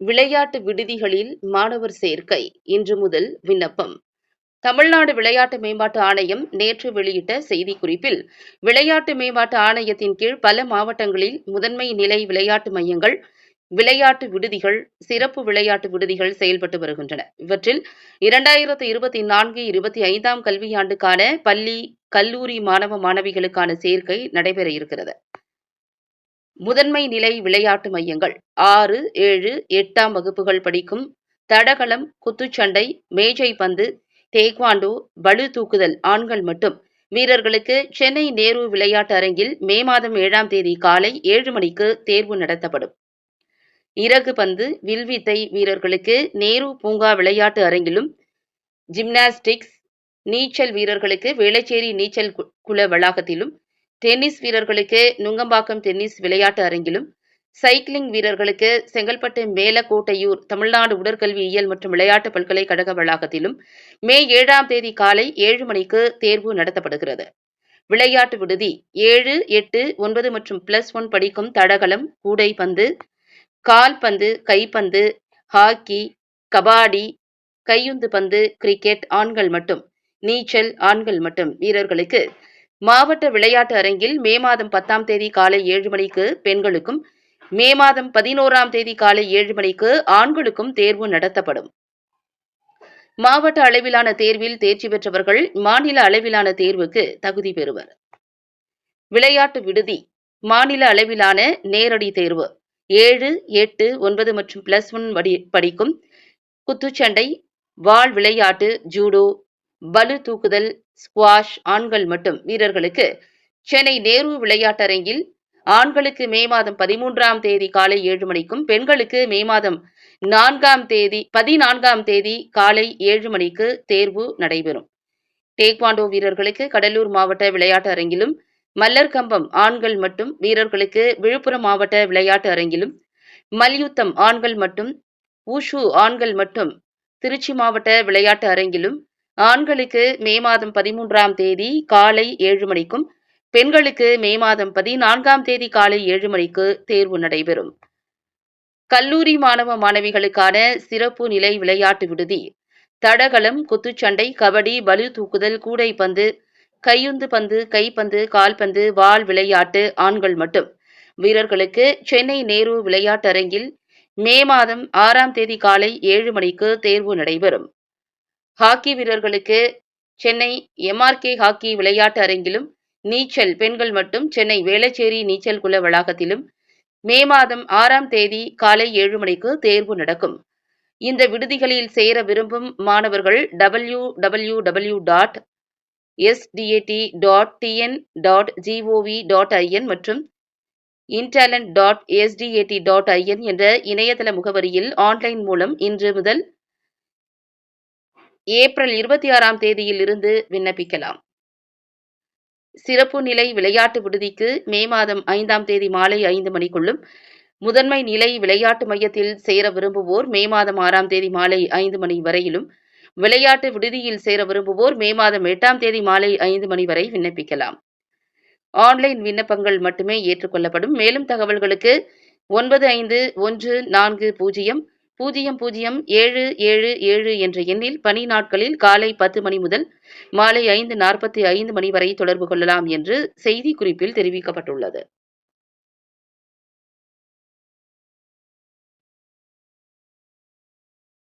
விளையாட்டு விடுதிகளில் மாணவர் சேர்க்கை இன்று முதல் விண்ணப்பம். தமிழ்நாடு விளையாட்டு மேம்பாட்டு ஆணையம் நேற்று வெளியிட்ட செய்திக்குறிப்பில் விளையாட்டு மேம்பாட்டு ஆணையத்தின் கீழ் பல மாவட்டங்களில் முதன்மை நிலை விளையாட்டு மையங்கள் விளையாட்டு விடுதிகள் சிறப்பு விளையாட்டு விடுதிகள் செயல்பட்டு வருகின்றன. இவற்றில் இரண்டாயிரத்து இருபத்தி நான்கு இருபத்தி ஐந்தாம் கல்வியாண்டுக்கான பள்ளி கல்லூரி மாணவ மாணவிகளுக்கான சேர்க்கை நடைபெற இருக்கிறது. முதன்மை நிலை விளையாட்டு மையங்கள். ஆறு ஏழு எட்டாம் வகுப்புகள் படிக்கும் தடகளம் குத்துச்சண்டை மேஜை பந்து தேக்வாண்டோ பளு தூக்குதல் ஆண்கள் மட்டும். வீரர்களுக்கு சென்னை நேரு விளையாட்டு அரங்கில் மே மாதம் ஏழாம் தேதி காலை ஏழு மணிக்கு தேர்வு நடத்தப்படும். இறகு பந்து வில்வித்தை வீரர்களுக்கு நேரு பூங்கா விளையாட்டு அரங்கிலும் ஜிம்னாஸ்டிக்ஸ் நீச்சல் வீரர்களுக்கு வேளச்சேரி நீச்சல் குள வளாகத்திலும் டென்னிஸ் வீரர்களுக்கு நுங்கம்பாக்கம் டென்னிஸ் விளையாட்டு அரங்கிலும் சைக்கிளிங் வீரர்களுக்கு செங்கல்பட்டு மேலக்கோட்டையூர் தமிழ்நாடு உடற்கல்வியியல் மற்றும் விளையாட்டு பல்கலைக்கழக வளாகத்திலும் மே ஏழாம் தேதி காலை ஏழு மணிக்கு தேர்வு நடத்தப்படுகிறது. விளையாட்டு விடுதி ஏழு எட்டு ஒன்பது மற்றும் பிளஸ் ஒன் படிக்கும் தடகளம் கூடைப்பந்து கால்பந்து கைப்பந்து ஹாக்கி கபாடி கையுந்து பந்து கிரிக்கெட் ஆண்கள் மட்டும் நீச்சல் ஆண்கள் மட்டும் வீரர்களுக்கு மாவட்ட விளையாட்டு அரங்கில் மே மாதம் பத்தாம் தேதி காலை ஏழு மணிக்கு பெண்களுக்கும் மே மாதம் பதினோராம் தேதி காலை ஏழு மணிக்கு ஆண்களுக்கும் தேர்வு நடத்தப்படும். மாவட்ட அளவிலான தேர்வில் தேர்ச்சி பெற்றவர்கள் மாநில அளவிலான தேர்வுக்கு தகுதி பெறுவர். விளையாட்டு விடுதி மாநில அளவிலான நேரடி தேர்வு ஏழு எட்டு ஒன்பது மற்றும் பிளஸ் ஒன் படிக்கும் குத்துச்சண்டை வாள் விளையாட்டு ஜூடோ பலு தூக்குதல் ஸ்குவாஷ் ஆண்கள் மட்டும் வீரர்களுக்கு சென்னை நேரு விளையாட்டரங்கில் ஆண்களுக்கு மே மாதம் பதிமூன்றாம் தேதி காலை ஏழு மணிக்கும் பெண்களுக்கு மே மாதம் நான்காம் தேதி பதினான்காம் தேதி காலை ஏழு மணிக்கு தேர்வு நடைபெறும். டேக்வாண்டோ வீரர்களுக்கு கடலூர் மாவட்ட விளையாட்டு அரங்கிலும் மல்லர் கம்பம் ஆண்கள் மட்டும் வீரர்களுக்கு விழுப்புரம் மாவட்ட விளையாட்டு அரங்கிலும் மல்யுத்தம் ஆண்கள் மட்டும் ஊஷு ஆண்கள் மட்டும் திருச்சி மாவட்ட விளையாட்டு அரங்கிலும் ஆண்களுக்கு மே மாதம் பதிமூன்றாம் தேதி காலை ஏழு மணிக்கும் பெண்களுக்கு மே மாதம் பதினான்காம் தேதி காலை ஏழு மணிக்கு தேர்வு நடைபெறும். கல்லூரி மாணவ மாணவிகளுக்கான சிறப்பு நிலை விளையாட்டு விடுதி. தடகளம் குத்துச்சண்டை கபடி பலு தூக்குதல் கூடைப்பந்து கையுந்து பந்து கைப்பந்து கால்பந்து வால் விளையாட்டு ஆண்கள் மட்டும். வீரர்களுக்கு சென்னை நேரு விளையாட்டரங்கில் மே மாதம் ஆறாம் தேதி காலை ஏழு மணிக்கு தேர்வு நடைபெறும். ஹாக்கி வீரர்களுக்கு சென்னை எம்ஆர்கே ஹாக்கி விளையாட்டு அரங்கிலும் நீச்சல் பெண்கள் மட்டும் சென்னை வேளச்சேரி நீச்சல் குல வளாகத்திலும் மே மாதம் ஆறாம் தேதி காலை ஏழு மணிக்கு தேர்வு நடக்கும். இந்த விடுதிகளில் சேர விரும்பும் மாணவர்கள் W W W dot SDAT dot TN dot GOV dot IN மற்றும் intalent dot SDAT dot IN என்ற இணையதள முகவரியில் ஆன்லைன் மூலம் இன்று முதல் ஏப்ரல் இருபத்தி ஆறாம் தேதியில் இருந்து விண்ணப்பிக்கலாம். சிறப்பு நிலை விளையாட்டு விடுதிக்கு மே மாதம் ஐந்தாம் தேதி மாலை ஐந்து மணிக்குள்ளும் முதன்மை நிலை விளையாட்டு மையத்தில் சேர விரும்புவோர் மே மாதம் ஆறாம் தேதி மாலை ஐந்து மணி வரையிலும் விளையாட்டு விடுதியில் சேர விரும்புவோர் மே மாதம் எட்டாம் தேதி மாலை ஐந்து மணி வரை விண்ணப்பிக்கலாம். ஆன்லைன் விண்ணப்பங்கள் மட்டுமே ஏற்றுக்கொள்ளப்படும். மேலும் தகவல்களுக்கு ஒன்பது ஐந்து ஒன்று நான்கு பூஜ்ஜியம் பூஜ்ஜியம் பூஜ்ஜியம் ஏழு ஏழு ஏழு என்ற எண்ணில் பணி நாட்களில் காலை பத்து மணி முதல் மாலை ஐந்து நாற்பத்தி ஐந்து மணி வரை தொடர்பு கொள்ளலாம் என்று செய்திக்குறிப்பில் தெரிவிக்கப்பட்டுள்ளது.